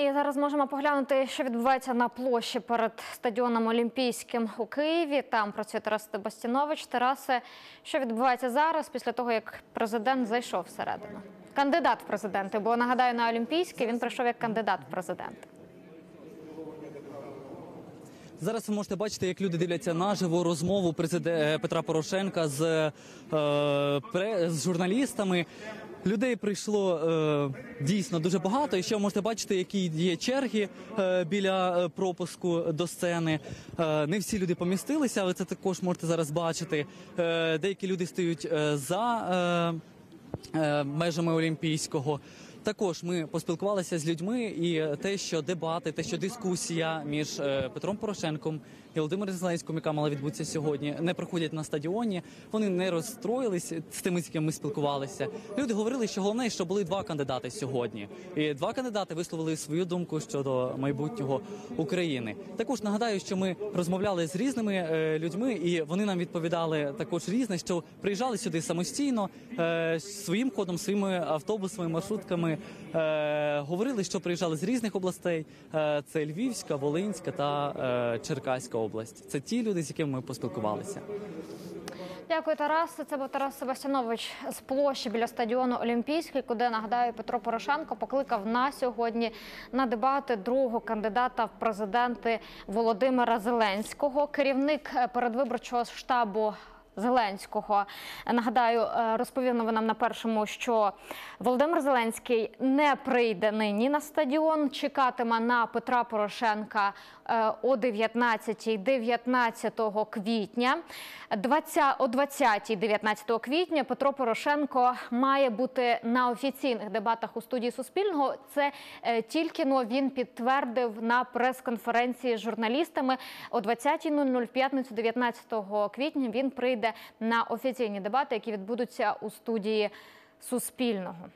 І зараз можемо поглянути, що відбувається на площі перед стадіоном Олімпійським у Києві. Там працює Тарас Себастінович. Тарасе, що відбувається зараз після того, як президент зайшов всередину? Кандидат в президенти, бо нагадаю, на Олімпійський він прийшов як кандидат в президенти. Зараз ви можете бачити, як люди дивляться наживо розмову президента Петра Порошенка з, е, з журналістами. Людей прийшло е, дійсно дуже багато. І ще можете бачити, які є черги е, біля е, пропуску до сцени. Е, не всі люди помістилися, але це також можете зараз бачити. Е, деякі люди стоять е, за е, е, межами Олімпійського. Також ми поспілкувалися з людьми, і те, що дебати, те, що дискусія між е, Петром Порошенком і Володимиром Зеленським, яка мала відбутися сьогодні, не проходять на стадіоні. Вони не розстроїлись з тими, з якими ми спілкувалися. Люди говорили, що головне, що були два кандидати сьогодні, і два кандидати висловили свою думку щодо майбутнього України. Також нагадаю, що ми розмовляли з різними е, людьми, і вони нам відповідали також різне, що приїжджали сюди самостійно е, своїм ходом, своїми автобусами, маршрутками. Е, говорили, що приїжджали з різних областей. Е, це Львівська, Волинська та е, Черкаська область. Це ті люди, з якими ми поспілкувалися. Дякую, Тарас. Це був Тарас Себастьянович з площі біля стадіону Олімпійський, куди нагадаю Петро Порошенко покликав на сьогодні на дебати другого кандидата в президенти Володимира Зеленського. Керівник е, передвиборчого штабу. Зеленського нагадаю, е, розповів новинам на першому, що Володимир Зеленський не прийде нині на стадіон. Чекатиме на Петра Порошенка е, о 19 19 квітня. 20, о 20 19 квітня Петро Порошенко має бути на офіційних дебатах у студії Суспільного. Це е, тільки но він підтвердив на прес-конференції з журналістами о 20.00 в п'ятницю 19 квітня. Він прийде на офіційні дебати, які відбудуться у студії Суспільного.